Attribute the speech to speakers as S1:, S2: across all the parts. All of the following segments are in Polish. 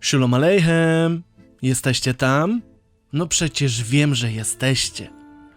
S1: Shalom Aleichem! Jesteście tam? No przecież wiem, że jesteście.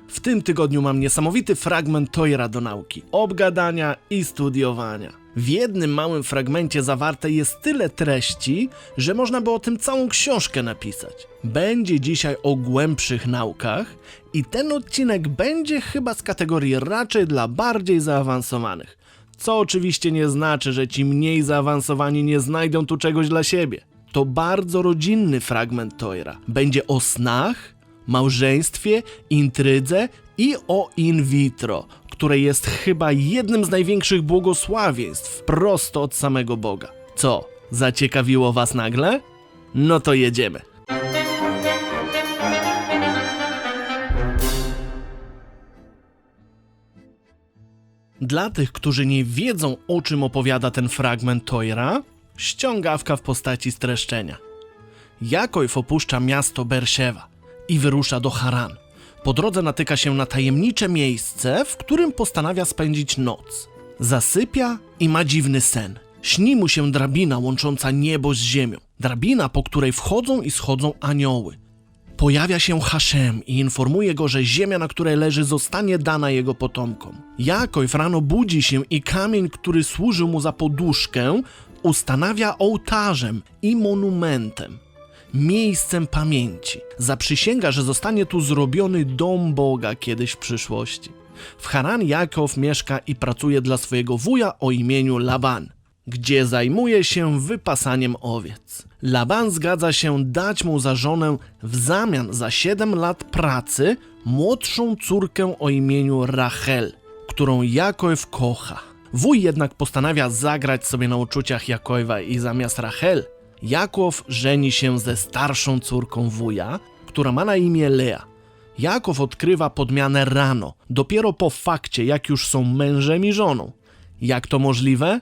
S1: W tym tygodniu mam niesamowity fragment Tojra do nauki, obgadania i studiowania. W jednym małym fragmencie zawarte jest tyle treści, że można by o tym całą książkę napisać. Będzie dzisiaj o głębszych naukach i ten odcinek będzie chyba z kategorii raczej dla bardziej zaawansowanych. Co oczywiście nie znaczy, że ci mniej zaawansowani nie znajdą tu czegoś dla siebie. To bardzo rodzinny fragment Tojra. Będzie o snach, małżeństwie, intrydze i o in vitro, które jest chyba jednym z największych błogosławieństw prosto od samego Boga. Co, zaciekawiło was nagle? No to jedziemy. Dla tych, którzy nie wiedzą, o czym opowiada ten fragment Tojra, ściągawka w postaci streszczenia. Jakojf opuszcza miasto Berszewa i wyrusza do Haran. Po drodze natyka się na tajemnicze miejsce, w którym postanawia spędzić noc. Zasypia i ma dziwny sen. Śni mu się drabina łącząca niebo z ziemią. Drabina, po której wchodzą i schodzą anioły. Pojawia się Haszem i informuje go, że ziemia, na której leży, zostanie dana jego potomkom. Jakojf rano budzi się i kamień, który służył mu za poduszkę, ustanawia ołtarzem i monumentem, miejscem pamięci. Zaprzysięga, że zostanie tu zrobiony dom Boga kiedyś w przyszłości. W Haran Jakow mieszka i pracuje dla swojego wuja o imieniu Laban, gdzie zajmuje się wypasaniem owiec. Laban zgadza się dać mu za żonę w zamian za 7 lat pracy młodszą córkę o imieniu Rachel, którą Jakow kocha. Wuj jednak postanawia zagrać sobie na uczuciach Jakowa i zamiast Rachel, Jakow żeni się ze starszą córką wuja, która ma na imię Lea. Jakow odkrywa podmianę rano, dopiero po fakcie, jak już są mężem i żoną. Jak to możliwe?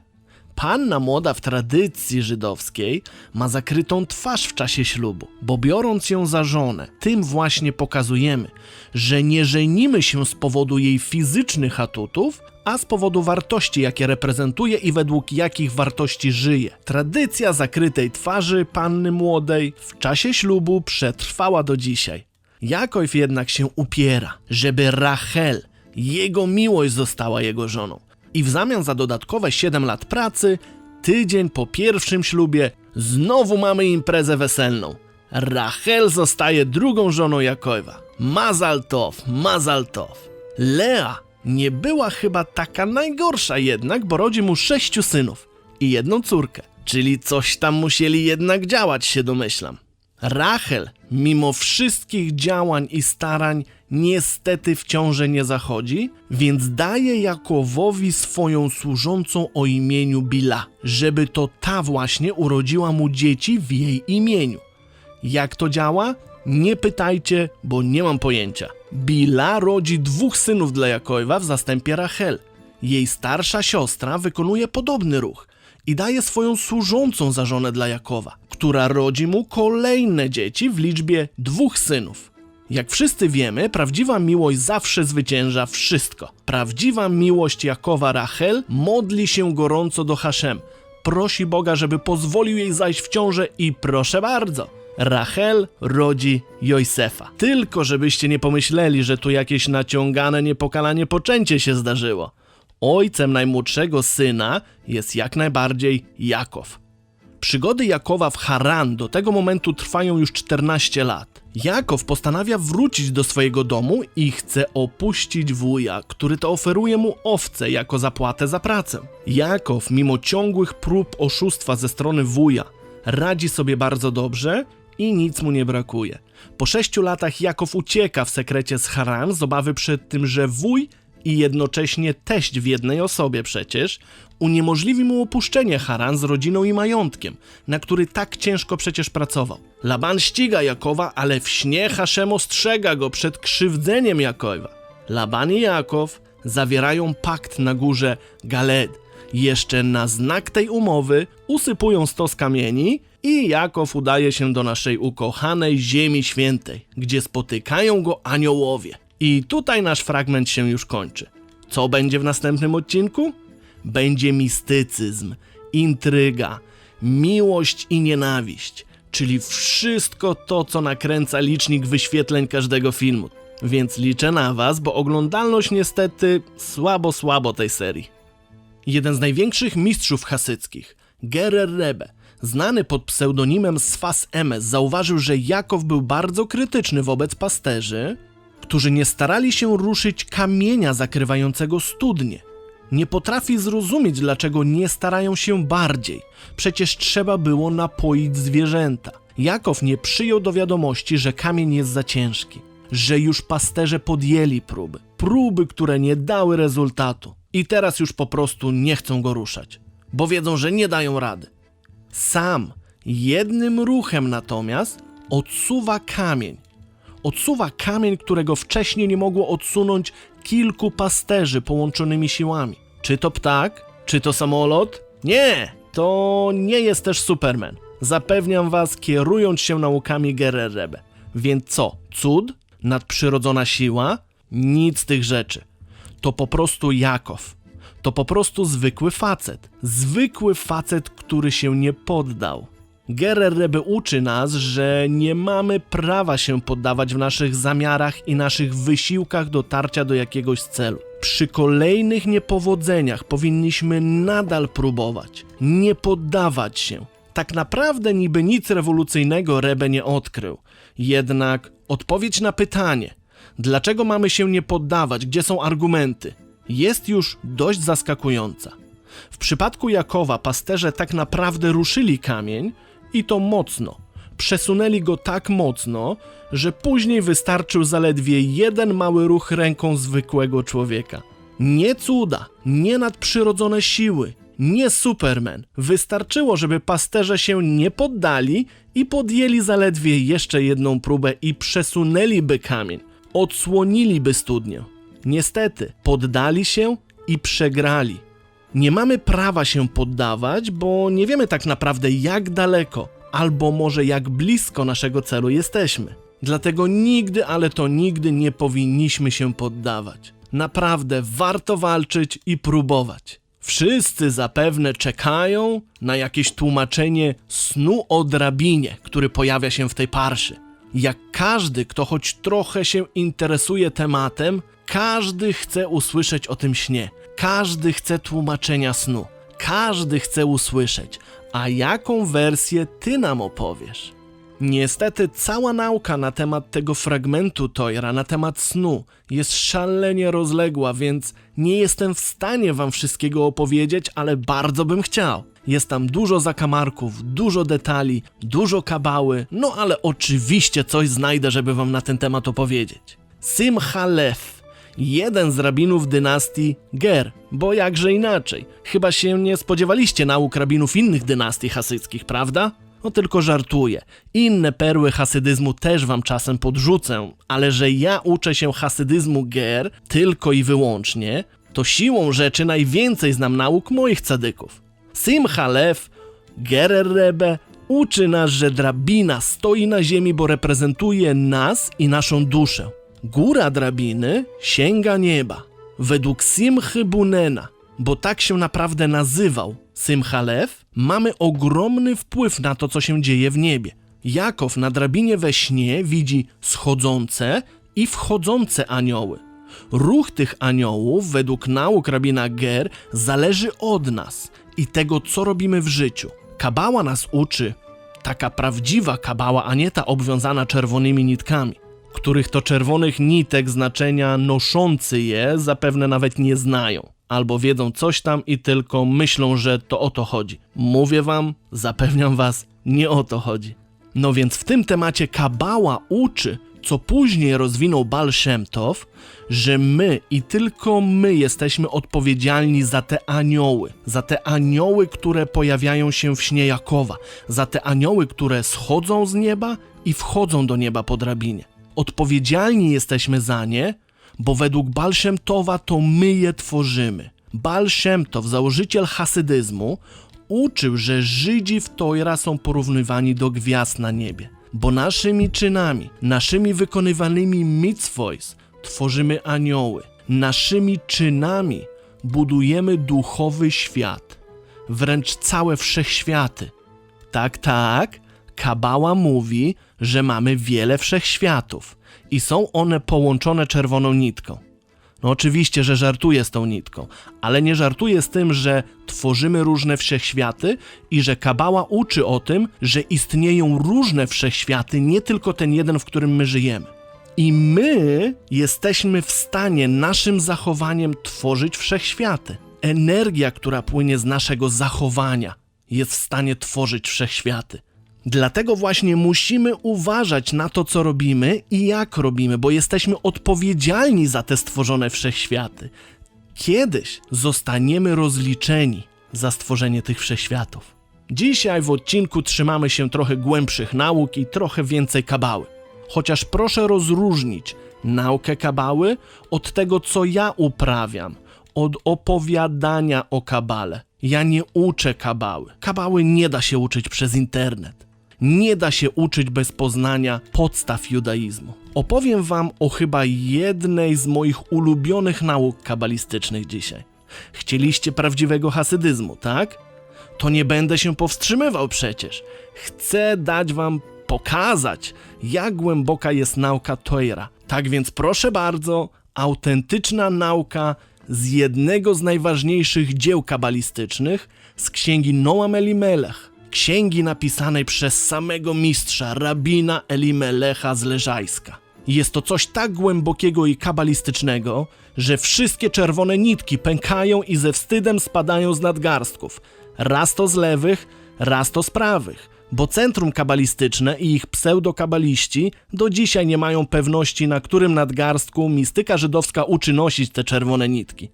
S1: Panna młoda w tradycji żydowskiej ma zakrytą twarz w czasie ślubu, bo biorąc ją za żonę, tym właśnie pokazujemy, że nie żenimy się z powodu jej fizycznych atutów, a z powodu wartości, jakie reprezentuje i według jakich wartości żyje. Tradycja zakrytej twarzy panny młodej w czasie ślubu przetrwała do dzisiaj. Jakojw jednak się upiera, żeby Rachel, jego miłość została jego żoną. I w zamian za dodatkowe 7 lat pracy, tydzień po pierwszym ślubie, znowu mamy imprezę weselną. Rachel zostaje drugą żoną Jakowa. Mazal tov, mazal tov. Lea nie była chyba taka najgorsza jednak, bo rodzi mu sześciu synów i jedną córkę. Czyli coś tam musieli jednak działać, się domyślam. Rachel, mimo wszystkich działań i starań, niestety w ciążę nie zachodzi, więc daje Jakowowi swoją służącą o imieniu Bila, żeby to ta właśnie urodziła mu dzieci w jej imieniu. Jak to działa? Nie pytajcie, bo nie mam pojęcia. Bila rodzi dwóch synów dla Jakowa w zastępie Rachel. Jej starsza siostra wykonuje podobny ruch i daje swoją służącą za żonę dla Jakowa, która rodzi mu kolejne dzieci w liczbie dwóch synów. Jak wszyscy wiemy, prawdziwa miłość zawsze zwycięża wszystko. Prawdziwa miłość Jakowa Rachel modli się gorąco do Haszem. Prosi Boga, żeby pozwolił jej zajść w ciążę i proszę bardzo. Rachel rodzi Jojsefa. Tylko żebyście nie pomyśleli, że tu jakieś naciągane, niepokalanie poczęcie się zdarzyło. Ojcem najmłodszego syna jest jak najbardziej Jakow. Przygody Jakowa w Haran do tego momentu trwają już 14 lat. Jakow postanawia wrócić do swojego domu i chce opuścić wuja, który to oferuje mu owce jako zapłatę za pracę. Jakow, mimo ciągłych prób oszustwa ze strony wuja, radzi sobie bardzo dobrze i nic mu nie brakuje. Po sześciu latach Jakow ucieka w sekrecie z Haran z obawy przed tym, że wuj i jednocześnie teść w jednej osobie przecież uniemożliwi mu opuszczenie Haran z rodziną i majątkiem, na który tak ciężko przecież pracował. Laban ściga Jakowa, ale w śnie Haszem ostrzega go przed krzywdzeniem Jakowa. Laban i Jakow zawierają pakt na górze Galed. Jeszcze na znak tej umowy usypują stos kamieni i Jakow udaje się do naszej ukochanej Ziemi Świętej, gdzie spotykają go aniołowie. I tutaj nasz fragment się już kończy. Co będzie w następnym odcinku? Będzie mistycyzm, intryga, miłość i nienawiść, czyli wszystko to, co nakręca licznik wyświetleń każdego filmu. Więc liczę na was, bo oglądalność niestety słabo, słabo tej serii. Jeden z największych mistrzów hasyckich, Gerer Rebe, znany pod pseudonimem Sfas Emes, zauważył, że Jakow był bardzo krytyczny wobec pasterzy, którzy nie starali się ruszyć kamienia zakrywającego studnie. Nie potrafi zrozumieć, dlaczego nie starają się bardziej. Przecież trzeba było napoić zwierzęta. Jakow nie przyjął do wiadomości, że kamień jest za ciężki, że już pasterze podjęli próby. Próby, które nie dały rezultatu. I teraz już po prostu nie chcą go ruszać, bo wiedzą, że nie dają rady. Sam, jednym ruchem natomiast, odsuwa kamień. Odsuwa kamień, którego wcześniej nie mogło odsunąć kilku pasterzy połączonymi siłami. Czy to ptak? Czy to samolot? Nie! To nie jest też Superman. Zapewniam was, kierując się naukami Gererebe. Więc co? Cud? Nadprzyrodzona siła? Nic z tych rzeczy. To po prostu Jakow. To po prostu zwykły facet. Zwykły facet, który się nie poddał. Gerer Rebbe uczy nas, że nie mamy prawa się poddawać w naszych zamiarach i naszych wysiłkach dotarcia do jakiegoś celu. Przy kolejnych niepowodzeniach powinniśmy nadal próbować, nie poddawać się. Tak naprawdę niby nic rewolucyjnego Rebbe nie odkrył. Jednak odpowiedź na pytanie, dlaczego mamy się nie poddawać, gdzie są argumenty, jest już dość zaskakująca. W przypadku Jakowa pasterze tak naprawdę ruszyli kamień i to mocno. Przesunęli go tak mocno, że później wystarczył zaledwie jeden mały ruch ręką zwykłego człowieka. Nie cuda, nie nadprzyrodzone siły, nie Superman. Wystarczyło, żeby pasterze się nie poddali i podjęli zaledwie jeszcze jedną próbę i przesunęliby kamień, odsłoniliby studnię. Niestety, poddali się i przegrali. Nie mamy prawa się poddawać, bo nie wiemy tak naprawdę jak daleko, albo może jak blisko naszego celu jesteśmy. Dlatego nigdy, ale to nigdy nie powinniśmy się poddawać. Naprawdę warto walczyć i próbować. Wszyscy zapewne czekają na jakieś tłumaczenie snu o drabinie, który pojawia się w tej parszy. Jak każdy, kto choć trochę się interesuje tematem, każdy chce usłyszeć o tym śnie. Każdy chce tłumaczenia snu. Każdy chce usłyszeć. A jaką wersję ty nam opowiesz? Niestety cała nauka na temat tego fragmentu Tojra, na temat snu, jest szalenie rozległa, więc nie jestem w stanie wam wszystkiego opowiedzieć, ale bardzo bym chciał. Jest tam dużo zakamarków, dużo detali, dużo kabały, no ale oczywiście coś znajdę, żeby wam na ten temat opowiedzieć. Simcha Lew, jeden z rabinów dynastii Ger, bo jakże inaczej. Chyba się nie spodziewaliście nauk rabinów innych dynastii hasyckich, prawda? No tylko żartuję. Inne perły hasydyzmu też wam czasem podrzucę, ale że ja uczę się hasydyzmu Ger tylko i wyłącznie, to siłą rzeczy najwięcej znam nauk moich cadyków. Simcha Lew, Gerer Rebbe uczy nas, że drabina stoi na ziemi, bo reprezentuje nas i naszą duszę. Góra drabiny sięga nieba. Według Simchy Bunena, bo tak się naprawdę nazywał Simcha Lew, mamy ogromny wpływ na to, co się dzieje w niebie. Jakow na drabinie we śnie widzi schodzące i wchodzące anioły. Ruch tych aniołów, według nauk rabina Ger, zależy od nas i tego, co robimy w życiu. Kabała nas uczy, taka prawdziwa kabała, a nie ta obwiązana czerwonymi nitkami, których to czerwonych nitek znaczenia noszący je zapewne nawet nie znają. Albo wiedzą coś tam i tylko myślą, że to o to chodzi. Mówię wam, zapewniam was, nie o to chodzi. No więc w tym temacie Kabała uczy, co później rozwinął Bal Shem Tov, że my i tylko my jesteśmy odpowiedzialni za te anioły, za te anioły, które pojawiają się w śnie Jakowa, za te anioły, które schodzą z nieba i wchodzą do nieba po drabinie. Odpowiedzialni jesteśmy za nie, bo według Bal Shem Towa to my je tworzymy. Bal Shem Tov, założyciel hasydyzmu, uczył, że Żydzi w Tojra są porównywani do gwiazd na niebie. Bo naszymi czynami, naszymi wykonywanymi mitzvojs tworzymy anioły. Naszymi czynami budujemy duchowy świat. Wręcz całe wszechświaty. Tak, tak, Kabała mówi, że mamy wiele wszechświatów i są one połączone czerwoną nitką. No oczywiście, że żartuję z tą nitką, ale nie żartuję z tym, że tworzymy różne wszechświaty i że Kabała uczy o tym, że istnieją różne wszechświaty, nie tylko ten jeden, w którym my żyjemy. I my jesteśmy w stanie naszym zachowaniem tworzyć wszechświaty. Energia, która płynie z naszego zachowania, jest w stanie tworzyć wszechświaty. Dlatego właśnie musimy uważać na to, co robimy i jak robimy, bo jesteśmy odpowiedzialni za te stworzone wszechświaty. Kiedyś zostaniemy rozliczeni za stworzenie tych wszechświatów. Dzisiaj w odcinku trzymamy się trochę głębszych nauk i trochę więcej kabały. Chociaż proszę rozróżnić naukę kabały od tego, co ja uprawiam, od opowiadania o kabale. Ja nie uczę kabały. Kabały nie da się uczyć przez internet. Nie da się uczyć bez poznania podstaw judaizmu. Opowiem wam o chyba jednej z moich ulubionych nauk kabalistycznych dzisiaj. Chcieliście prawdziwego hasydyzmu, tak? To nie będę się powstrzymywał przecież. Chcę dać wam pokazać, jak głęboka jest nauka Toira. Tak więc proszę bardzo, autentyczna nauka z jednego z najważniejszych dzieł kabalistycznych, z księgi Noam Elimelech, księgi napisanej przez samego mistrza, rabina Elimelecha z Leżajska. Jest to coś tak głębokiego i kabalistycznego, że wszystkie czerwone nitki pękają i ze wstydem spadają z nadgarstków. Raz to z lewych, raz to z prawych, bo centrum kabalistyczne i ich pseudokabaliści do dzisiaj nie mają pewności, na którym nadgarstku mistyka żydowska uczy nosić te czerwone nitki.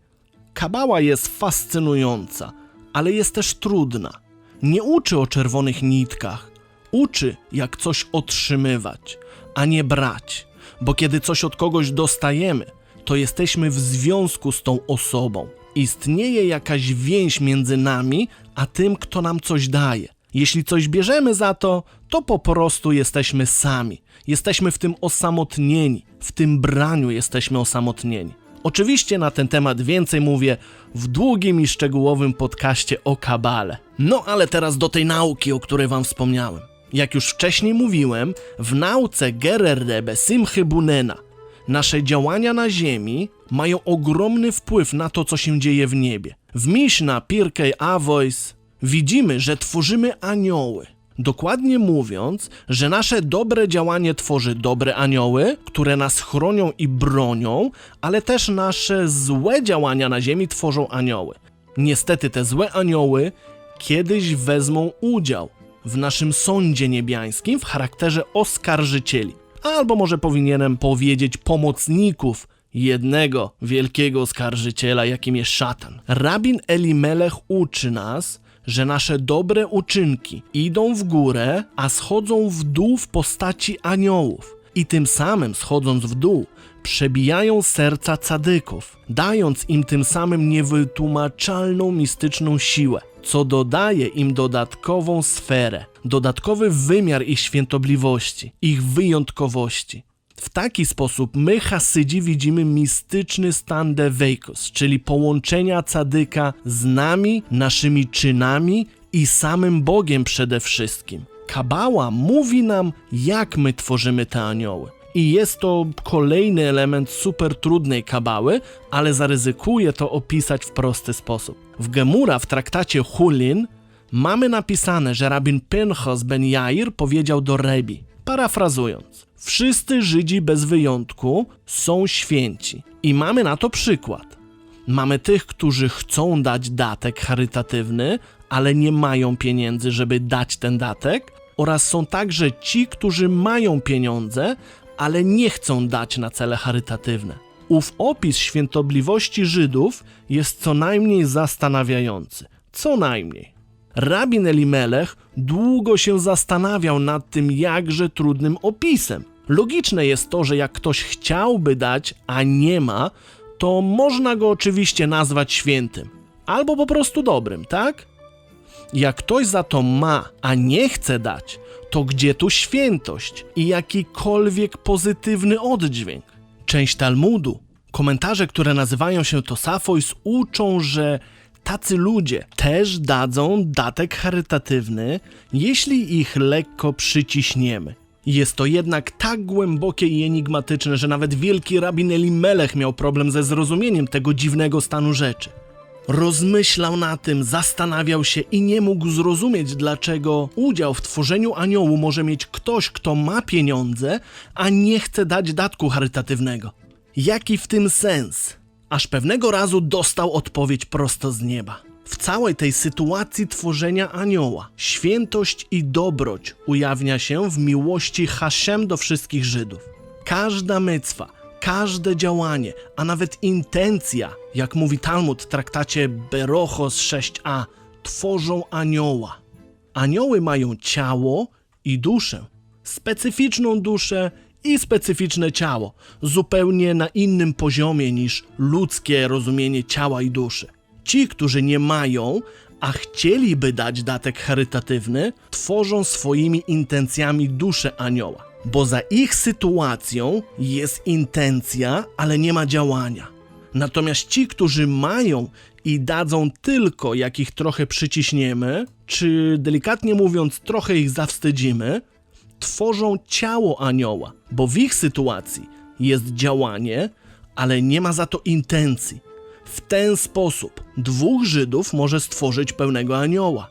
S1: Kabała jest fascynująca, ale jest też trudna. Nie uczy o czerwonych nitkach, uczy jak coś otrzymywać, a nie brać, bo kiedy coś od kogoś dostajemy, to jesteśmy w związku z tą osobą. Istnieje jakaś więź między nami, a tym, kto nam coś daje. Jeśli coś bierzemy za to, to po prostu jesteśmy sami. Jesteśmy w tym osamotnieni, w tym braniu jesteśmy osamotnieni. Oczywiście na ten temat więcej mówię w długim i szczegółowym podcaście o kabale. No ale teraz do tej nauki, o której wam wspomniałem. Jak już wcześniej mówiłem, w nauce Gerer Rebbe Simchy Bunena nasze działania na ziemi mają ogromny wpływ na to, co się dzieje w niebie. W Miszna Pirkei Avois widzimy, że tworzymy anioły. Dokładnie mówiąc, że nasze dobre działanie tworzy dobre anioły, które nas chronią i bronią, ale też nasze złe działania na ziemi tworzą anioły. Niestety te złe anioły kiedyś wezmą udział w naszym sądzie niebiańskim w charakterze oskarżycieli. Albo może powinienem powiedzieć pomocników jednego wielkiego oskarżyciela, jakim jest szatan. Rabin Elimelech uczy nas, że nasze dobre uczynki idą w górę, a schodzą w dół w postaci aniołów. I tym samym schodząc w dół, przebijają serca cadyków, dając im tym samym niewytłumaczalną mistyczną siłę, co dodaje im dodatkową sferę, dodatkowy wymiar ich świętobliwości, ich wyjątkowości. W taki sposób my, Hasydzi, widzimy mistyczny stan de Veikos, czyli połączenia cadyka z nami, naszymi czynami i samym Bogiem przede wszystkim. Kabała mówi nam, jak my tworzymy te anioły. I jest to kolejny element super trudnej kabały, ale zaryzykuję to opisać w prosty sposób. W Gemura w traktacie Hulin mamy napisane, że rabin Pinchas ben Jair powiedział do Rebi, parafrazując, wszyscy Żydzi bez wyjątku są święci. I mamy na to przykład. Mamy tych, którzy chcą dać datek charytatywny, ale nie mają pieniędzy, żeby dać ten datek, oraz są także ci, którzy mają pieniądze, ale nie chcą dać na cele charytatywne. Ów opis świętobliwości Żydów jest co najmniej zastanawiający. Co najmniej. Rabin Elimelech długo się zastanawiał nad tym jakże trudnym opisem. Logiczne jest to, że jak ktoś chciałby dać, a nie ma, to można go oczywiście nazwać świętym. Albo po prostu dobrym, tak? Jak ktoś za to ma, a nie chce dać, to gdzie tu świętość i jakikolwiek pozytywny oddźwięk? Część Talmudu, komentarze, które nazywają się Tosafois, uczą, że tacy ludzie też dadzą datek charytatywny, jeśli ich lekko przyciśniemy. Jest to jednak tak głębokie i enigmatyczne, że nawet wielki rabin Elimelech miał problem ze zrozumieniem tego dziwnego stanu rzeczy. Rozmyślał na tym, zastanawiał się i nie mógł zrozumieć, dlaczego udział w tworzeniu aniołu może mieć ktoś, kto ma pieniądze, a nie chce dać datku charytatywnego. Jaki w tym sens? Aż pewnego razu dostał odpowiedź prosto z nieba. W całej tej sytuacji tworzenia anioła, świętość i dobroć ujawnia się w miłości Haszem do wszystkich Żydów. Każda mycwa, każde działanie, a nawet intencja, jak mówi Talmud w traktacie Berochos 6a, tworzą anioła. Anioły mają ciało i duszę, specyficzną duszę i specyficzne ciało, zupełnie na innym poziomie niż ludzkie rozumienie ciała i duszy. Ci, którzy nie mają, a chcieliby dać datek charytatywny, tworzą swoimi intencjami duszę anioła, bo za ich sytuacją jest intencja, ale nie ma działania. Natomiast ci, którzy mają i dadzą tylko, jak ich trochę przyciśniemy, czy delikatnie mówiąc, trochę ich zawstydzimy, tworzą ciało anioła, bo w ich sytuacji jest działanie, ale nie ma za to intencji. W ten sposób dwóch Żydów może stworzyć pełnego anioła.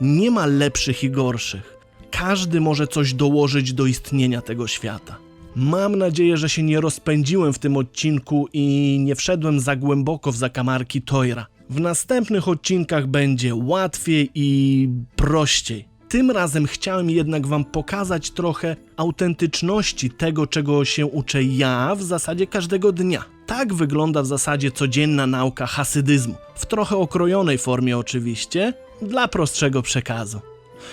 S1: Nie ma lepszych i gorszych. Każdy może coś dołożyć do istnienia tego świata. Mam nadzieję, że się nie rozpędziłem w tym odcinku i nie wszedłem za głęboko w zakamarki Toira. W następnych odcinkach będzie łatwiej i prościej. Tym razem chciałem jednak Wam pokazać trochę autentyczności tego, czego się uczę ja w zasadzie każdego dnia. Tak wygląda w zasadzie codzienna nauka hasydyzmu. W trochę okrojonej formie oczywiście, dla prostszego przekazu.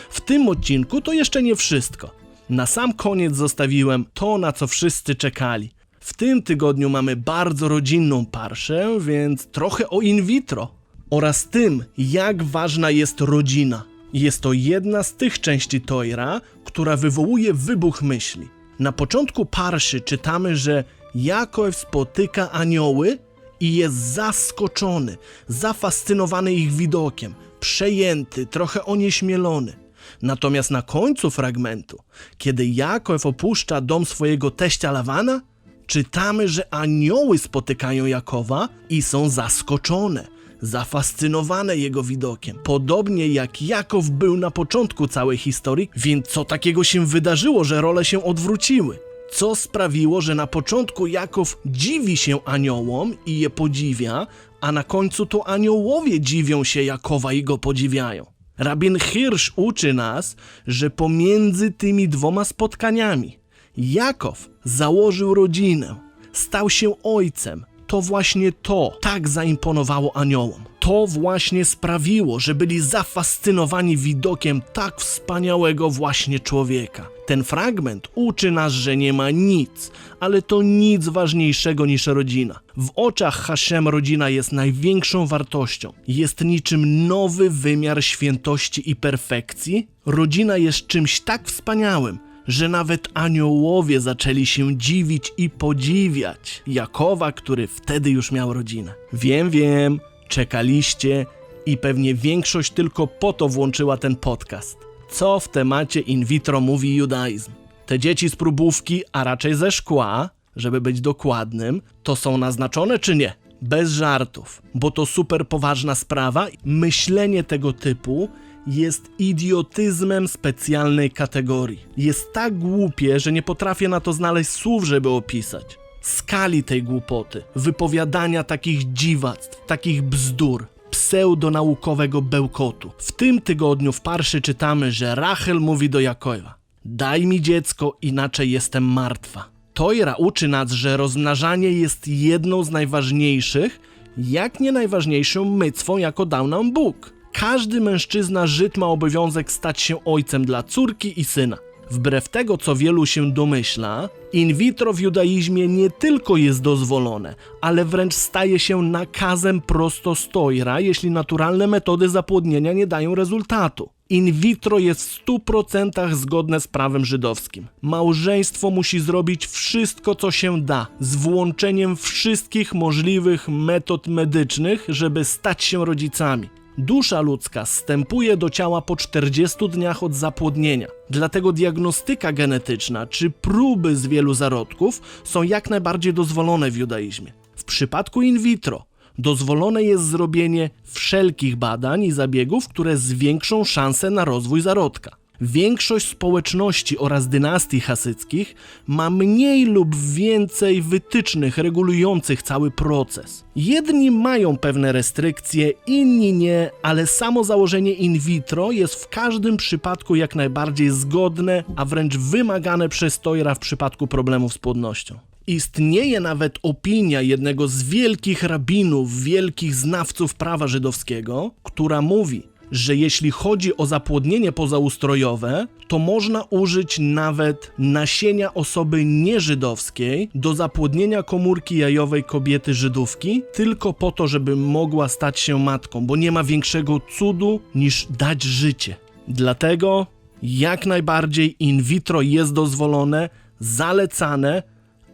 S1: W tym odcinku to jeszcze nie wszystko. Na sam koniec zostawiłem to, na co wszyscy czekali. W tym tygodniu mamy bardzo rodzinną parszę, więc trochę o in vitro oraz tym, jak ważna jest rodzina. Jest to jedna z tych części Toira, która wywołuje wybuch myśli. Na początku parszy czytamy, że Jakow spotyka anioły i jest zaskoczony, zafascynowany ich widokiem, przejęty, trochę onieśmielony. Natomiast na końcu fragmentu, kiedy Jakow opuszcza dom swojego teścia Lawana, czytamy, że anioły spotykają Jakowa i są zaskoczone, zafascynowane jego widokiem. Podobnie jak Jakow był na początku całej historii, więc co takiego się wydarzyło, że role się odwróciły? Co sprawiło, że na początku Jakow dziwi się aniołom i je podziwia, a na końcu to aniołowie dziwią się Jakowa i go podziwiają? Rabin Hirsch uczy nas, że pomiędzy tymi dwoma spotkaniami Jakow założył rodzinę, stał się ojcem. To właśnie to tak zaimponowało aniołom. To właśnie sprawiło, że byli zafascynowani widokiem tak wspaniałego właśnie człowieka. Ten fragment uczy nas, że nie ma nic, ale to nic ważniejszego niż rodzina. W oczach Hashem rodzina jest największą wartością. Jest niczym nowy wymiar świętości i perfekcji. Rodzina jest czymś tak wspaniałym, że nawet aniołowie zaczęli się dziwić i podziwiać Jakowa, który wtedy już miał rodzinę. Wiem, wiem, czekaliście i pewnie większość tylko po to włączyła ten podcast. Co w temacie in vitro mówi judaizm? Te dzieci z próbówki, a raczej ze szkła, żeby być dokładnym, to są naznaczone czy nie? Bez żartów, bo to super poważna sprawa. Myślenie tego typu jest idiotyzmem specjalnej kategorii. Jest tak głupie, że nie potrafię na to znaleźć słów, żeby opisać. Skali tej głupoty, wypowiadania takich dziwactw, takich bzdur, pseudonaukowego bełkotu. W tym tygodniu w Parszy czytamy, że Rachel mówi do Jakowa: Daj mi dziecko, inaczej jestem martwa. Tojra uczy nas, że rozmnażanie jest jedną z najważniejszych, jak nie najważniejszą mycwą, jako dał nam Bóg. Każdy mężczyzna Żyd ma obowiązek stać się ojcem dla córki i syna. Wbrew tego, co wielu się domyśla, in vitro w judaizmie nie tylko jest dozwolone, ale wręcz staje się nakazem prosto z Tojra, jeśli naturalne metody zapłodnienia nie dają rezultatu. In vitro jest w 100% zgodne z prawem żydowskim. Małżeństwo musi zrobić wszystko, co się da, z włączeniem wszystkich możliwych metod medycznych, żeby stać się rodzicami. Dusza ludzka wstępuje do ciała po 40 dniach od zapłodnienia. Dlatego diagnostyka genetyczna czy próby z wielu zarodków są jak najbardziej dozwolone w judaizmie. W przypadku in vitro dozwolone jest zrobienie wszelkich badań i zabiegów, które zwiększą szanse na rozwój zarodka. Większość społeczności oraz dynastii hasyckich ma mniej lub więcej wytycznych regulujących cały proces. Jedni mają pewne restrykcje, inni nie, ale samo założenie in vitro jest w każdym przypadku jak najbardziej zgodne, a wręcz wymagane przez Tojra w przypadku problemów z płodnością. Istnieje nawet opinia jednego z wielkich rabinów, wielkich znawców prawa żydowskiego, która mówi, że jeśli chodzi o zapłodnienie pozaustrojowe, to można użyć nawet nasienia osoby nieżydowskiej do zapłodnienia komórki jajowej kobiety Żydówki, tylko po to, żeby mogła stać się matką, bo nie ma większego cudu niż dać życie. Dlatego jak najbardziej in vitro jest dozwolone, zalecane,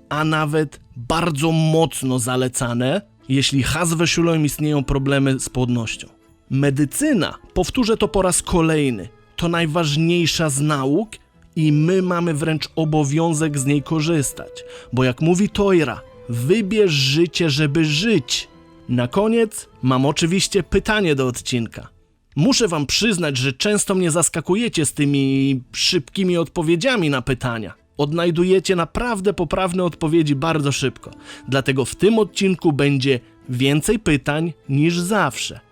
S1: a nawet bardzo mocno zalecane, jeśli has weszulą istnieją problemy z płodnością. Medycyna, powtórzę to po raz kolejny, to najważniejsza z nauk i my mamy wręcz obowiązek z niej korzystać, bo jak mówi Tojra, wybierz życie, żeby żyć. Na koniec mam oczywiście pytanie do odcinka. Muszę wam przyznać, że często mnie zaskakujecie z tymi szybkimi odpowiedziami na pytania. Odnajdujecie naprawdę poprawne odpowiedzi bardzo szybko. Dlatego w tym odcinku będzie więcej pytań niż zawsze.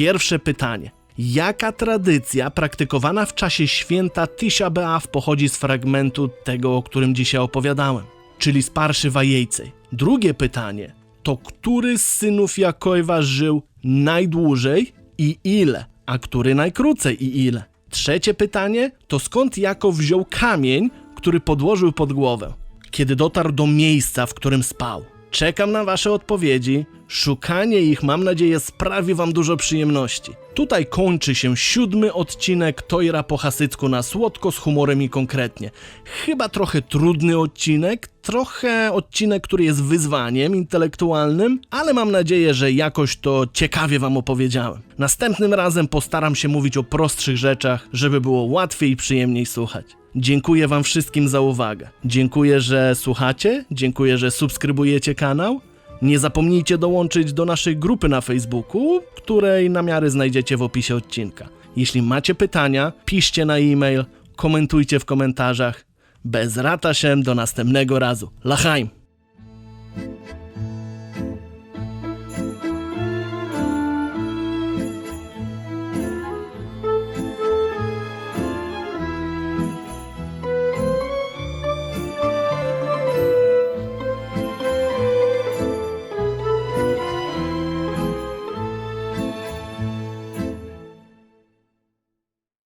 S1: Pierwsze pytanie. Jaka tradycja praktykowana w czasie święta Tisha B'Av pochodzi z fragmentu tego, o którym dzisiaj opowiadałem, czyli z Parszy Wajejcej? Drugie pytanie. To który z synów Jakowa żył najdłużej i ile, a który najkrócej i ile? Trzecie pytanie. To skąd Jakow wziął kamień, który podłożył pod głowę, kiedy dotarł do miejsca, w którym spał? Czekam na Wasze odpowiedzi. Szukanie ich, mam nadzieję, sprawi Wam dużo przyjemności. Tutaj kończy się siódmy odcinek Tojra po hasycku na słodko, z humorem i konkretnie. Chyba trochę trudny odcinek, trochę odcinek, który jest wyzwaniem intelektualnym, ale mam nadzieję, że jakoś to ciekawie Wam opowiedziałem. Następnym razem postaram się mówić o prostszych rzeczach, żeby było łatwiej i przyjemniej słuchać. Dziękuję Wam wszystkim za uwagę. Dziękuję, że słuchacie, dziękuję, że subskrybujecie kanał. Nie zapomnijcie dołączyć do naszej grupy na Facebooku, której namiary znajdziecie w opisie odcinka. Jeśli macie pytania, piszcie na e-mail, komentujcie w komentarzach. Bez rata się do następnego razu. Lachaim!